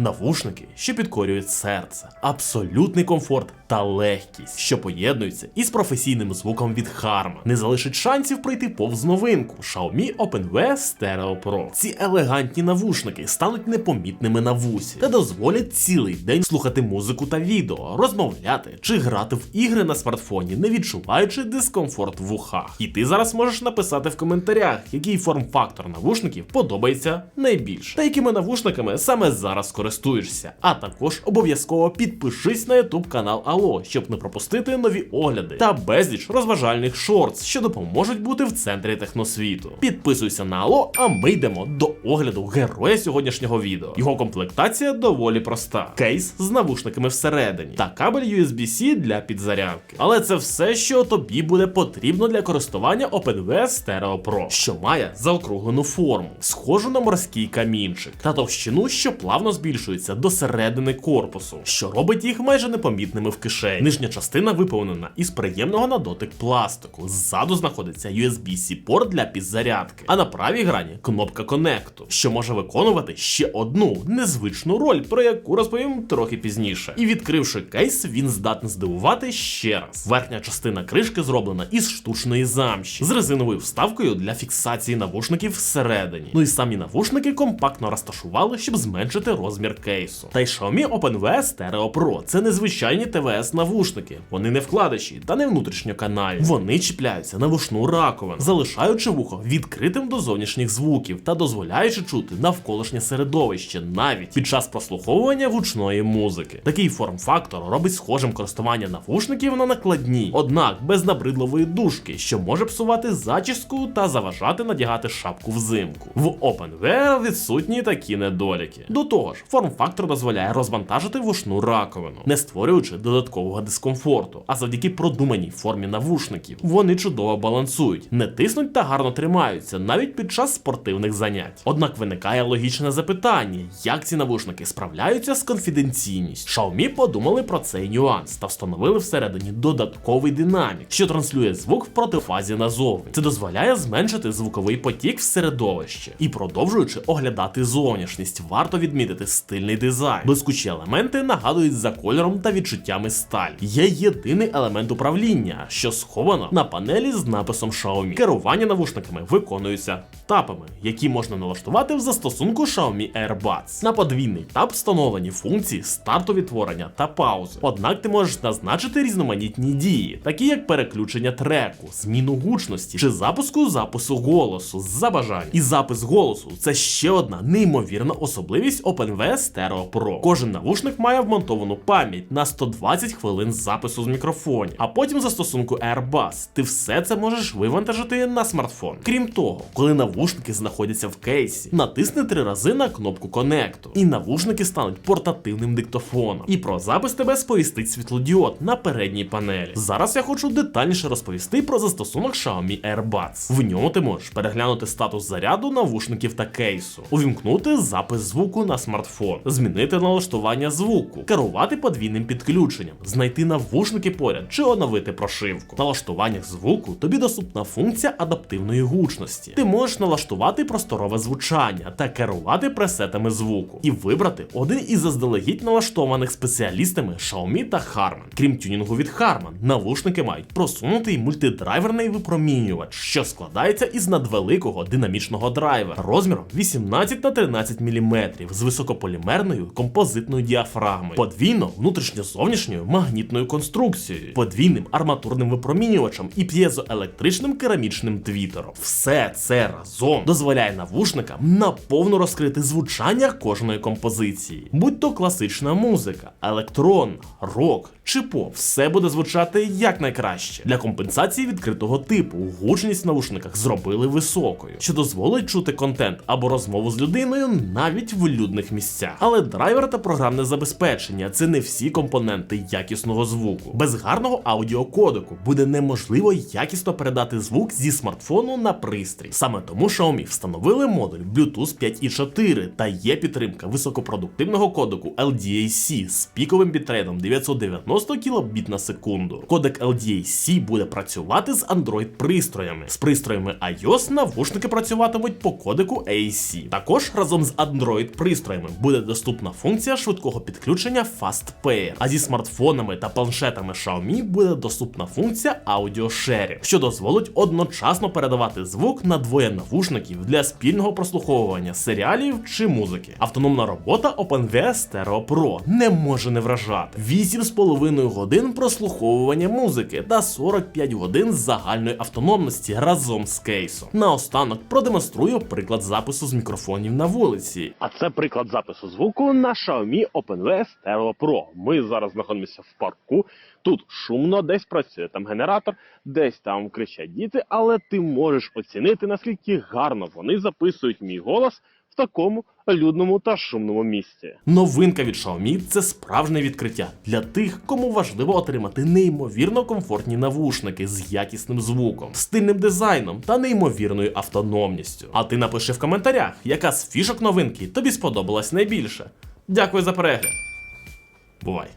Навушники, що підкорюють серце, абсолютний комфорт та легкість, що поєднуються із професійним звуком від Harman. Не залишить шансів пройти повз новинку Xiaomi OpenW Stereo Pro. Ці елегантні навушники стануть непомітними на вусі та дозволять цілий день слухати музику та відео, розмовляти чи грати в ігри на смартфоні, не відчуваючи дискомфорт в ухах. І ти зараз можеш написати в коментарях, який форм-фактор навушників подобається найбільше, та якими навушниками саме зараз користуєшся. А також обов'язково підпишись на YouTube канал Алло, щоб не пропустити нові огляди та безліч розважальних шортс, що допоможуть бути в центрі техносвіту. Підписуйся на Алло, а ми йдемо до огляду героя сьогоднішнього відео. Його комплектація доволі проста: кейс з навушниками всередині та кабель USB-C для підзарядки. Але це все, що тобі буде потрібно для користування OpenW Stereo Pro, що має заокруглену форму, схожу на морський камінчик, та товщину, що плавно збільшується до середини корпусу, що робить їх майже непомітними в кишені. Нижня частина виповнена із приємного на дотик пластику. Ззаду знаходиться USB-C порт для підзарядки, а на правій грані кнопка конекту, що може виконувати ще одну незвичну роль, про яку розповім трохи пізніше. І відкривши кейс, він здатний здивувати ще раз. Верхня частина кришки зроблена із штучної замші з резиновою вставкою для фіксації навушників всередині. Ну і самі навушники компактно розташували, щоб зменшити розмір кейсу. Та й Xiaomi OpenW Stereo Pro це незвичайні ТВС навушники. Вони не вкладиші та не внутрішньоканальні. Вони чіпляються на вушну раковину, залишаючи вухо відкритим до зовнішніх звуків та дозволяючи чути навколишнє середовище навіть під час прослуховування гучної музики. Такий форм-фактор робить схожим користування навушників на накладні, однак без набридливої дужки, що може псувати зачіску та заважати надягати шапку взимку. В OpenWear відсутні такі недоліки. До того ж, форм-фактор дозволяє розвантажити вушну раковину, не створюючи додаткового дискомфорту. А завдяки продуманій формі навушників вони чудово балансують, не тиснуть та гарно тримаються навіть під час спортивних занять. Однак виникає логічне запитання, як ці навушники справляються з конфіденційністю. Xiaomi подумали про цей нюанс та встановили всередині додатковий динамік, що транслює звук в протифазі назовні. Це дозволяє зменшити звуковий потік в середовище і продовжуючи оглядати зовнішність, варто відмітити стильний дизайн. Блискучі елементи нагадують за кольором та відчуттями сталь. Є єдиний елемент управління, що сховано на панелі з написом Xiaomi. Керування навушниками виконуються тапами, які можна налаштувати в застосунку Xiaomi AirBuds. На подвійний тап встановлені функції старту відтворення та паузи. Однак ти можеш назначити різноманітні дії, такі як переключення треку, зміну гучності чи запуску запису голосу за бажанням. І запис голосу це ще одна неймовірна особливість OpenW Stereo Pro. Кожен навушник має вмонтовану пам'ять на 120 хвилин запису з мікрофонів, а потім застосунку AirBuds ти все це можеш вивантажити на смартфон. Крім того, коли навушники знаходяться в кейсі, натисни три рази на кнопку конекту, і навушники стануть портативним диктофоном. І про запис тебе сповістить світлодіод на передній панелі. Зараз я хочу детальніше розповісти про застосунок Xiaomi AirBuds. В ньому ти можеш переглянути статус заряду навушників та кейсу, увімкнути запис звуку на смартфон, змінити налаштування звуку, керувати подвійним підключенням, знайти навушники поряд чи оновити прошивку. В налаштуваннях звуку тобі доступна функція адаптивної гучності. Ти можеш налаштувати просторове звучання та керувати пресетами звуку, і вибрати один із заздалегідь налаштованих спеціалістами Xiaomi та Harman. Крім тюнінгу від Harman, навушники мають просунутий мультидрайверний випромінювач, що складається із надвеликого динамічного драйвера розміром 18 на 13 мм з високополімерною композитною діафрагмою, подвійно внутрішньо-зовнішньою магнітною конструкцією, подвійним арматурним випромінювачем і п'єзоелектричним керамічним твітером. Все це разом дозволяє навушникам наповну розкрити звучання кожної композиції, будь то класична музика, електронна, рок чи поп, все буде звучати якнайкраще. Для компенсації відкритого типу гучність в наушниках зробили високою, що дозволить чути контент або розмову з людиною навіть в людних місцях. Але драйвер та програмне забезпечення це не всі компоненти якісного звуку. Без гарного аудіокодеку буде неможливо якісно передати звук зі смартфону на пристрій. Саме тому Xiaomi встановили модуль Bluetooth 5.4 та є підтримка високопродуктивного кодеку LDAC з піковим бітрейтом 990 кбіт на секунду. Кодек LDAC буде працювати з Android пристроями. З пристроями iOS навушники працюватимуть по кодеку AC. Також разом з Android пристроями буде доступна функція швидкого підключення Fast а зі смартфонами та планшетами Xiaomi буде доступна функція Audio Sharing, що дозволить одночасно передавати звук на двоє навушників для спільного прослуховування серіалів чи музики. Автономна робота OpenVS Stereo Pro не може не вражати. 8,5 годин прослуховування музики та 45 годин загальної автономності разом з кейсом. Наостанок продемонструю приклад запису з мікрофонів на вулиці. А це приклад запису звуку на Xiaomi OpenVS Stereo Pro. Ми зараз знаходимося в парку. Тут шумно, десь працює там генератор, десь там кричать діти, але ти можеш оцінити, наскільки гарно вони записують мій голос такому людному та шумному місці. Новинка від Xiaomi – це справжнє відкриття для тих, кому важливо отримати неймовірно комфортні навушники з якісним звуком, стильним дизайном та неймовірною автономністю. А ти напиши в коментарях, яка з фішок новинки тобі сподобалась найбільше. Дякую за перегляд. Бувай!